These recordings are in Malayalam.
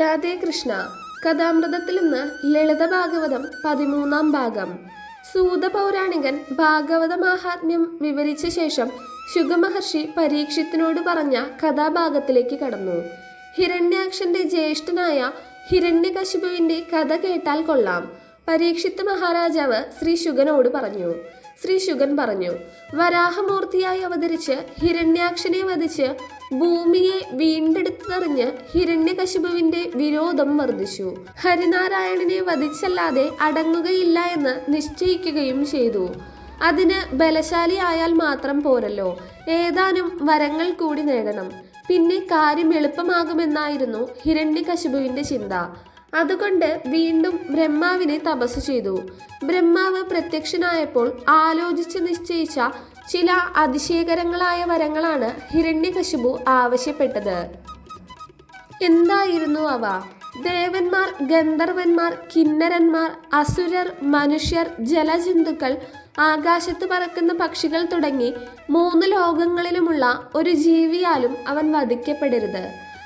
രാധേ കൃഷ്ണ കഥാമൃതത്തിൽ നിന്ന് ലളിത ഭാഗവതം പതിമൂന്നാം ഭാഗം. സൂത പൗരാണികൻ ഭാഗവത മാഹാത്മ്യം വിവരിച്ച ശേഷം ശുഗമഹർഷി പരീക്ഷത്തിനോട് പറഞ്ഞ കഥാഭാഗത്തിലേക്ക് കടന്നു. ഹിരണ്യാക്ഷന്റെ ജ്യേഷ്ഠനായ ഹിരണ്യകശിപുവിന്റെ കഥ കേട്ടാൽ കൊള്ളാം. പരീക്ഷിത്ത് മഹാരാജാവ് ശ്രീ ശുഗനോട് പറഞ്ഞു. ശ്രീ ശുഗൻ പറഞ്ഞു വരാഹമൂർത്തിയായി അവതരിച്ച് ഹിരണ്യാക്ഷനെ വധിച്ച് ഭൂമിയെ വീണ്ടെടുത്തെറിഞ്ഞ് ഹിരണ്യകശിപുവിന്റെ വിരോധം വർദ്ധിച്ചു. ഹരിനാരായണനെ വധിച്ചല്ലാതെ അടങ്ങുകയില്ല എന്ന് നിശ്ചയിക്കുകയും ചെയ്തു. അതിന് ബലശാലിയായാൽ മാത്രം പോരല്ലോ. ഏതാനും വരങ്ങൾ കൂടി നേടണം. പിന്നെ കാര്യം എളുപ്പമാകുമെന്നായിരുന്നു ഹിരണ്യകശിപുവിന്റെ ചിന്ത. അതുകൊണ്ട് വീണ്ടും ബ്രഹ്മാവിനെ തപസ് ചെയ്തു. ബ്രഹ്മാവ് പ്രത്യക്ഷനായപ്പോൾ ആലോചിച്ച് നിശ്ചയിച്ച ചില അതിശയകരങ്ങളായ വരങ്ങളാണ് ഹിരണ്യകശിപു ആവശ്യപ്പെട്ടത്. എന്തായിരുന്നു അവ? ദേവന്മാർ ഗന്ധർവന്മാർ കിന്നരന്മാർ അസുരർ മനുഷ്യർ ജലജന്തുക്കൾ ആകാശത്ത് പറക്കുന്ന പക്ഷികൾ തുടങ്ങി മൂന്ന് ലോകങ്ങളിലുമുള്ള ഒരു ജീവിയാലും അവൻ വധിക്കപ്പെടരുത്.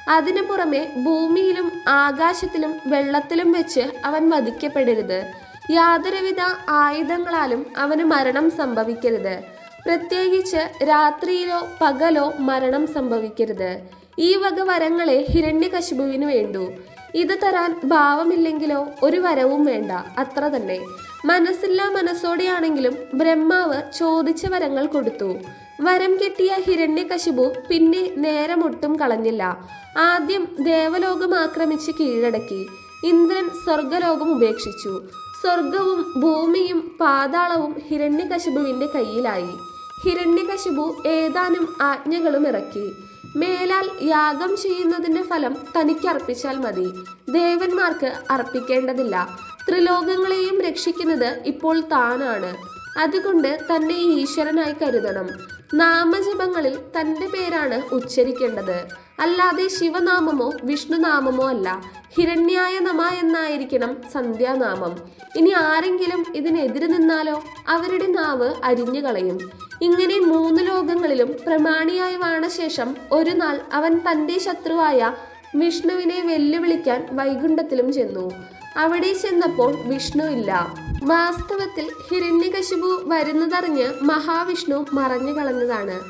അതിനു പുറമെ ഭൂമിയിലും ആകാശത്തിലും വെള്ളത്തിലും വെച്ച് അവൻ വധിക്കപ്പെടരുത്. യാതൊരുവിധ ആയുധങ്ങളാലും അവന് മരണം സംഭവിക്കരുത്. പ്രത്യേകിച്ച് രാത്രിയിലോ പകലോ മരണം സംഭവിക്കരുത്. ഈ വക വരങ്ങളെ ഹിരണ്യകശിപുവിന് വേണ്ടു. ഇത് തരാൻ ഭാവമില്ലെങ്കിലോ ഒരു വരവും വേണ്ട. അത്ര തന്നെ. മനസ്സില്ലാ മനസ്സോടെയാണെങ്കിലും ബ്രഹ്മാവ് ചോദിച്ച വരങ്ങൾ കൊടുത്തു. വരം കിട്ടിയ ഹിരണ്യകശിപു പിന്നെ നേരമൊട്ടും കളഞ്ഞില്ല. ആദ്യം ദേവലോകം ആക്രമിച്ച് കീഴടക്കി. ഇന്ദ്രൻ സ്വർഗലോകം ഉപേക്ഷിച്ചു. സ്വർഗവും ഭൂമിയും പാതാളവും ഹിരണ്യകശിപുവിന്റെ കയ്യിലായി. ഹിരണ്യകശിപു ഏതാനും ആജ്ഞകളും ഇറക്കി. മേലാൽ യാഗം ചെയ്യുന്നതിന്റെ ഫലം തനിക്ക് അർപ്പിച്ചാൽ മതി. ദേവന്മാർക്ക് അർപ്പിക്കേണ്ടതില്ല. ത്രിലോകങ്ങളെയും രക്ഷിക്കുന്നത് ഇപ്പോൾ താനാണ്. അതുകൊണ്ട് തന്നെ ഈശ്വരനായി കരുതണം. നാമജപങ്ങളിൽ തന്റെ പേരാണ് ഉച്ചരിക്കേണ്ടത്. അല്ലാതെ ശിവനാമമോ വിഷ്ണുനാമമോ അല്ല. ഹിരണ്യായ നമ എന്നായിരിക്കണം സന്ധ്യാനാമം. ഇനി ആരെങ്കിലും ഇതിനെതിര് നിന്നാലോ അവരുടെ നാവ് അരിഞ്ഞു കളയും. ഇങ്ങനെ മൂന്ന് ലോകങ്ങളിലും പ്രമാണിയായി വാണ ശേഷം ഒരു നാൾ അവൻ തന്റെ ശത്രുവായ വിഷ്ണുവിനെ വെല്ലുവിളിക്കാൻ വൈകുണ്ഠത്തിലും ചെന്നു. അവിടെ ചെന്നപ്പോൾ വിഷ്ണു ഇല്ല. വാസ്തവത്തിൽ ഹിരണ്യകശിപു വരുന്നതറിഞ്ഞ് മഹാവിഷ്ണു മറഞ്ഞു കളഞ്ഞതാണ്.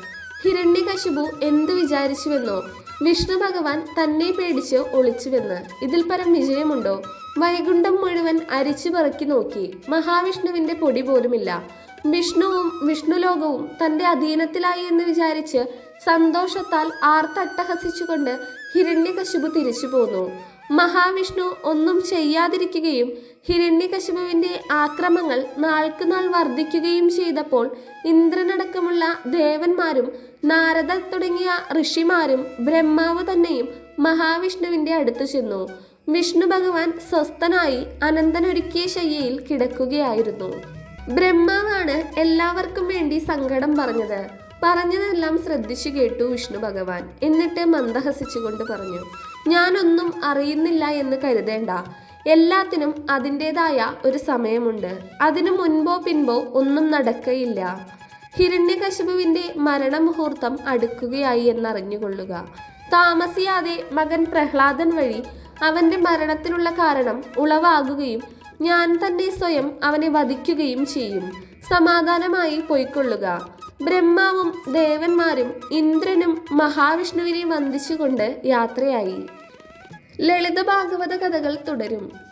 ഹിരണ്യകശിപു എന്തു വിചാരിച്ചുവെന്നോ? വിഷ്ണു ഭഗവാൻ തന്നെ പേടിച്ച് ഒളിച്ചുവെന്ന്. ഇതിൽ പരം വിജയമുണ്ടോ? വൈകുണ്ഠം മുഴുവൻ അരിച്ചു പറക്കി നോക്കി. മഹാവിഷ്ണുവിന്റെ പൊടി പോലുമില്ല. വിഷ്ണുവും വിഷ്ണുലോകവും തന്റെ അധീനത്തിലായി എന്ന് വിചാരിച്ച് സന്തോഷത്താൽ ആർത്തട്ടഹസിച്ചുകൊണ്ട് ഹിരണ്യകശിപു തിരിച്ചു പോന്നു. മഹാവിഷ്ണു ഒന്നും ചെയ്യാതിരിക്കുകയും ഹിരണ്യകശിപുവിന്റെ ആക്രമങ്ങൾ നാൾക്കുനാൾ വർദ്ധിക്കുകയും ചെയ്തപ്പോൾ ഇന്ദ്രനടക്കമുള്ള ദേവന്മാരും നാരദ തുടങ്ങിയ ഋഷിമാരും ബ്രഹ്മാവ് തന്നെയും മഹാവിഷ്ണുവിന്റെ അടുത്തു ചെന്നു. വിഷ്ണു ഭഗവാൻ സ്വസ്ഥനായി അനന്തനൊരുക്കിയ ശയ്യയിൽ കിടക്കുകയായിരുന്നു. ബ്രഹ്മാവാണ് എല്ലാവർക്കും വേണ്ടി സങ്കടം പറഞ്ഞത്. പറഞ്ഞതെല്ലാം ശ്രദ്ധിച്ചു കേട്ടു വിഷ്ണു ഭഗവാൻ. എന്നിട്ട് മന്ദഹസിച്ചുകൊണ്ട് പറഞ്ഞു ഞാനൊന്നും അറിയുന്നില്ല എന്ന് കരുതേണ്ട. എല്ലാത്തിനും അതിന്റെതായ ഒരു സമയമുണ്ട്. അതിനു മുൻപോ പിൻപോ ഒന്നും നടക്കയില്ല. ഹിരണ്യകശിപുവിന്റെ മരണമുഹൂർത്തം അടുക്കുകയായി എന്നറിഞ്ഞുകൊള്ളുക. താമസിയാതെ മകൻ പ്രഹ്ലാദൻ വഴി അവന്റെ മരണത്തിനുള്ള കാരണം ഉളവാകുകയും ഞാൻ തന്നെ സ്വയം അവനെ വധിക്കുകയും ചെയ്യും. സമാധാനമായി പൊയ്ക്കൊള്ളുക. ബ്രഹ്മാവും ദേവന്മാരും ഇന്ദ്രനും മഹാവിഷ്ണുവിനെ വന്ദിച്ചുകൊണ്ട് യാത്രയായി. ലളിത ഭാഗവത കഥകൾ തുടരും.